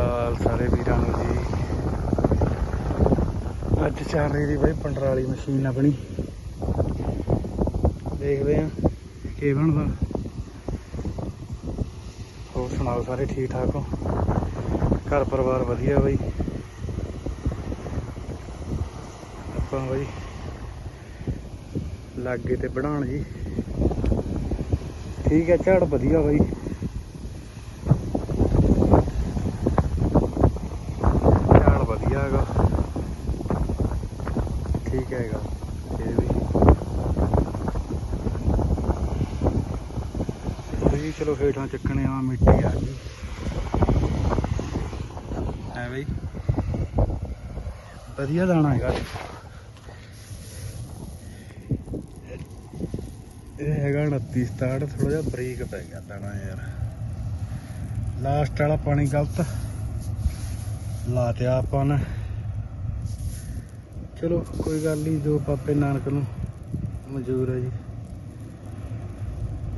ਅਕਾਲ ਸਾਰੇ ਵੀਰਾਂ ਨੂੰ ਜੀ। ਅੱਜ ਚੱਲ ਰਹੀ ਦੀ ਬਾਈ ਪੰਡਰਾਲੀ ਮਸ਼ੀਨ ਆਪਣੀ। ਦੇਖਦੇ ਆ ਕੀ ਬਣਦਾ। ਹੋਰ ਸੁਣਾਓ ਸਾਰੇ ਠੀਕ ਠਾਕ ਹੋ? ਘਰ ਪਰਿਵਾਰ ਵਧੀਆ ਬਾਈ? ਆਪਾਂ ਬਾਈ ਲਾਗੇ ਤੇ ਬਣਾਉਣ ਜੀ। ਠੀਕ ਹੈ, ਝਾੜ ਵਧੀਆ ਬਾਈ ਝਾੜ ਵਧੀਆ ਹੈਗਾ ਠੀਕ ਹੈਗਾ ਇਹ ਵੀ ਵੀ ਚਲੋ ਹੇਠਾਂ ਚੱਕਣੇ ਆ ਮਿੱਟੀ ਆ ਗਈ। ਹੈ ਬਈ। ਵਧੀਆ ਦਾਣਾ ਹੈਗਾ। ਇਹ ਹੈਗਾ 29 ਸਟਾਰਟ ਥੋੜਾ ਜਿਹਾ ਬਰੀਕ ਪੈ ਗਿਆ ਦਾਣਾ ਯਾਰ। ਲਾਸਟ ਵਾਲਾ ਪਾਣੀ ਗਲਤ। ਲਾਤਿਆ ਆਪਾਂ ਨੇ। ਚਲੋ ਕੋਈ ਗੱਲ ਨਹੀਂ ਜੋ ਪਾਪੇ ਨਾਨਕ ਨੂੰ ਮਨਜ਼ੂਰ ਹੈ ਜੀ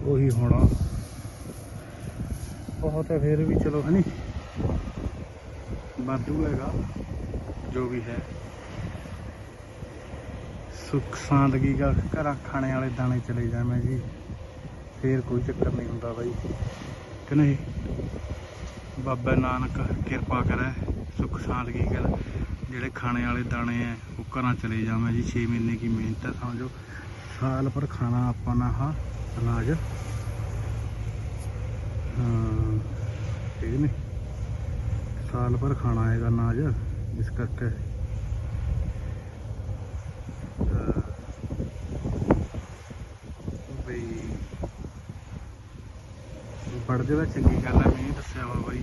ਉਹੀ ਹੋਣਾ। ਬਹੁਤ ਹੈ, ਫਿਰ ਵੀ ਚਲੋ ਹਨੀ ਵਾਧੂ ਹੈਗਾ, ਜੋ ਵੀ ਹੈ। ਸੁੱਖ ਸਾਂਦਗੀ ਦਾ ਘਰਾਂ ਖਾਣੇ ਵਾਲੇ ਦਾਣੇ ਚਲੇ ਜਾਵੇਂ ਜੀ। ਫੇਰ ਕੋਈ ਚੱਕਰ ਨਹੀਂ ਹੁੰਦਾ ਬਾਈ। ਕਿ ਨਹੀਂ? ਬਾਬਾ ਨਾਨਕ ਕਿਰਪਾ ਕਰੇ, ਸੁੱਖ ਸਾਂਦਗੀ ਕਰ। ਜਿਹੜੇ ਖਾਣੇ ਵਾਲੇ ਦਾਣੇ ਆ ਉਹ ਘਰਾਂ ਚਲੇ ਜਾਵੇਂ ਜੀ। 6 ਮਹੀਨੇ ਦੀ ਮਿਹਨਤ ਹੈ, ਸਮਝੋ। ਸਾਲ ਪਰ ਖਾਣਾ ਆਪਾਂ ਨਾ ਹਾਂ ਅਨਾਜ ਠੀਕ ਨੇ। ਸਾਲ ਭਰ ਖਾਣਾ ਹੈਗਾ ਅਨਾਜ, ਇਸ ਕਰਕੇ। ਅਹ ਬਈ ਪੜ ਜਿਹੜਾ ਚੰਗੀ ਗੱਲ ਹੈ ਮੈਂ ਦੱਸਿਆ ਵਾ ਬਾਈ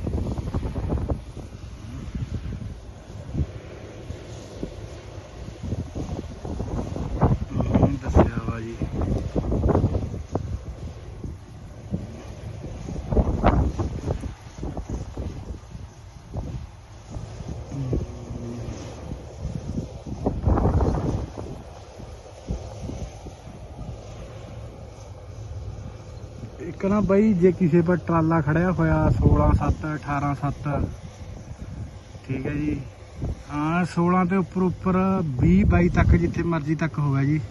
ਮੈਂ ਦੱਸਿਆ ਵਾ ਜੀ ਇੱਕ ਨਾ ਬਾਈ, ਜੇ ਕਿਸੇ ਪਰ ਟਰਾਲਾ ਖੜਿਆ ਹੋਇਆ 16 7 18 7 ਠੀਕ ਹੈ ਜੀ। ਹਾਂ 16 ਤੇ ਉੱਪਰ ਉੱਪਰ 20 22 ਤੱਕ ਜਿੱਥੇ ਮਰਜ਼ੀ ਤੱਕ ਹੋਵੇ ਜੀ।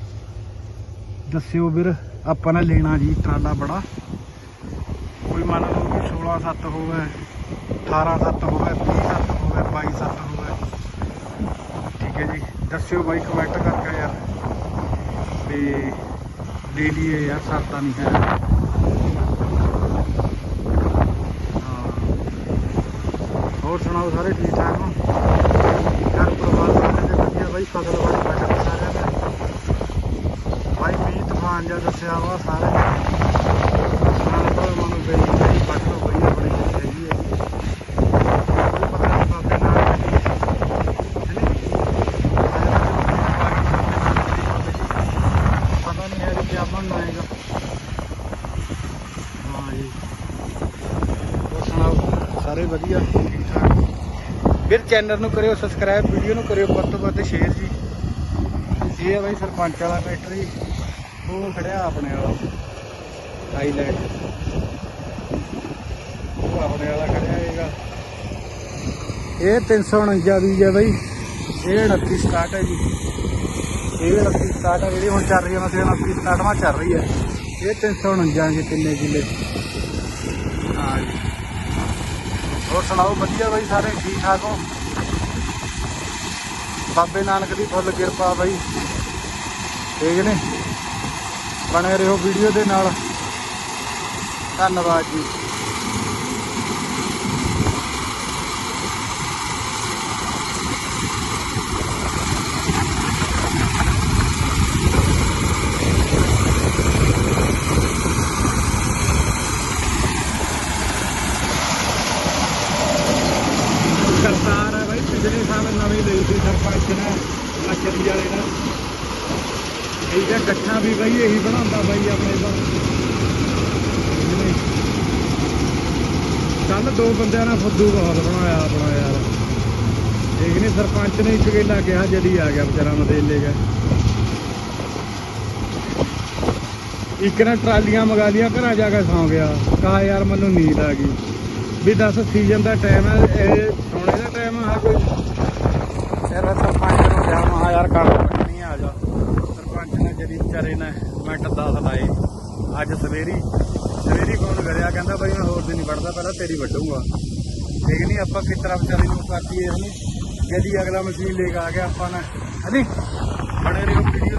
ਦੱਸਿਓ ਵੀਰ, ਆਪਾਂ ਨੇ ਲੈਣਾ ਜੀ ਟਰਾਲਾ ਬੜਾ। ਕੋਈ ਮੰਨ ਲਓ ਕਿ 16 7 ਹੋਵੇ 18 7 ਹੋਵੇ 20 7 ਹੋਵੇ 22 7 ਹੋਵੇ। ਠੀਕ ਹੈ ਜੀ। ਦੱਸਿਓ ਬਾਈ ਕਮੈਂਟ ਕਰਕੇ ਯਾਰ। ਵੀ ਲੈ ਲਈਏ ਯਾਰ, ਸਰਦਾ ਨਹੀਂ ਹੈ। ਹੋਰ ਸੁਣਾਓ ਸਾਰੇ ਠੀਕ ਠਾਕ ਹੋ? ਘਰ ਪਰਿਵਾਰ ਸਾਰੇ ਦੇ ਵਧੀਆ? ਬਾਈ ਫਸਲ ਵਾਲੀ ਬੈਠਾ ਸਾਰਿਆਂ ਦੇ ਬਾਈ ਮੀਂਹ, ਤੂਫਾਨ ਜਿਹਾ ਦੱਸਿਆ ਵਾ ਸਾਰੇ। ਨਾਲ ਪਰ ਮਨੂੰ ਬਈ ਬਈ ਪੱਟ ਲੋ ਬਈ ਆਪਣੀ ਹੈਗੀ ਹੈ ਪਤਾ ਨਹੀਂ ਬਾਬੇ ਨਾਲ ਹੈ ਕਿ ਆਪਾਂ ਨੂੰ ਆਏਗਾ। ਹਾਂ ਜੀ। ਸਾਰੇ ਵਧੀਆ ਠੀਕ ਠਾਕ ਫਿਰ ਚੈਨਲ ਨੂੰ ਕਰਿਓ ਸਬਸਕ੍ਰਾਈਬ ਵੀਡੀਓ ਨੂੰ ਕਰਿਓ ਵੱਧ ਤੋਂ ਵੱਧ ਸ਼ੇਅਰ ਜੀ। ਇਹ ਹੈ ਬਾਈ ਸਰਪੰਚ ਵਾਲਾ ਟਰੈਕਟਰ ਜੀ। ਉਹ ਖੜਿਆ ਆਪਣੇ ਵਾਲਾ। ਹਾਈਲਾਈਟ ਉਹ ਆਪਣੇ ਵਾਲਾ ਖੜਿਆ ਹੈਗਾ। ਇਹ 349 ਦੀ ਹੈ ਬਾਈ। ਇਹ 29 ਸਟਾਰਟ ਹੈ ਜੀ। ਇਹ 29 ਸਟਾਰਟ ਹੈ ਜਿਹੜੀ ਹੁਣ ਚੱਲ ਰਹੀ ਹੈ ਮਤਲਬ 29 ਸਟਾਰਟ ਮਾ ਚੱਲ ਰਹੀ ਹੈ ਇਹ 349 ਜੀ, ਤਿੰਨੇ ਕਿੱਲੇ ਹਾਂ ਜੀ। ਹੋਰ ਸੁਣਾਓ, ਵਧੀਆ ਬਾਈ ਸਾਰੇ, ਠੀਕ ਠਾਕ ਹੋ? ਬਾਬੇ ਨਾਨਕ ਦੀ ਫੁੱਲ ਕਿਰਪਾ ਬਾਈ। ਠੀਕ ਨੇ? ਬਣੇ ਰਹੋ ਵੀਡੀਓ ਦੇ ਨਾਲ। ਧੰਨਵਾਦ ਜੀ ਸਰਕਾਰ ਹੈ ਬਾਈ ਪਿਛਲੇ ਸਾਲ ਨਵੀਂ ਲਈ ਸੀ ਸਰਪੰਚ ਨੇ ਮੱਛਰੀ ਵਾਲੇ ਨੇ। ਠੀਕ ਹੈ ਗੱਠਾਂ ਵੀ ਬਾਈ, ਇਹੀ ਬਣਾਉਂਦਾ ਬਾਈ ਆਪਣੇ ਦਾ ਕੱਲ ਦੋ ਬੰਦਿਆਂ ਨੇ ਫੁੱਦੂ ਬਹੁਤ ਬਣਾਇਆ ਆਪਣਾ ਯਾਰ। ਠੀਕ ਨਹੀਂ ਸਰਪੰਚ ਨੇ ਇੱਕ ਗੇਲਾ ਕਿਹਾ ਜਦੀ ਆ ਗਿਆ ਵਿਚਾਰਾ ਮਦੇਲੇ ਗਿਆ ਇੱਕ ਨੇ ਟਰਾਲੀਆਂ ਮੰਗਾ ਲੀਆਂ ਘਰਾਂ ਜਾ ਕੇ ਸੌਂ ਗਿਆ। ਕਹਾ ਯਾਰ ਮੈਨੂੰ ਨੀਂਦ ਆ ਗਈ। ਵੀ ਦੱਸ ਸੀਜ਼ਨ ਦਾ ਟਾਈਮ ਹੈ ਇਹ ਸੋਨੇ ਦਾ ਟਾਈਮ ਆ ਕੋਈ। ਫਿਰ ਸਰਪੰਚ ਨੂੰ ਕਿਹਾ ਮਹਾ ਯਾਰ ਕਣਕ ਕੱਟਣੀ ਆ ਜਾ। ਸਰਪੰਚ ਨੇ ਜਿਹੜੀ ਵਿਚਾਰੇ ਨੇ ਮਿੰਟ 10 ਲਾਏ। ਅੱਜ ਸਵੇਰੀ ਸਵੇਰੀ ਫੋਨ ਕਰਿਆ, ਕਹਿੰਦਾ ਬਾਈ ਮੈਂ ਹੋਰ ਦਿਨ ਨਹੀਂ ਵੜਦਾ, ਪਹਿਲਾਂ ਤੇਰੀ ਵੱਢੂਗਾ। ਠੀਕ ਨਹੀਂ ਆਪਾਂ ਕਿਸ ਤਰ੍ਹਾਂ ਵਿਚਾਰੇ ਨੂੰ ਕਰਦੀਏ ਹਨੀ ਜਦੀ ਅਗਲਾ ਮਸ਼ੀਨ ਲੈ ਕੇ ਆ ਗਿਆ ਆਪਾਂ ਨੇ। ਹਨੀ ਬੜੇ ਰਹੋ ਵੀਡੀਓ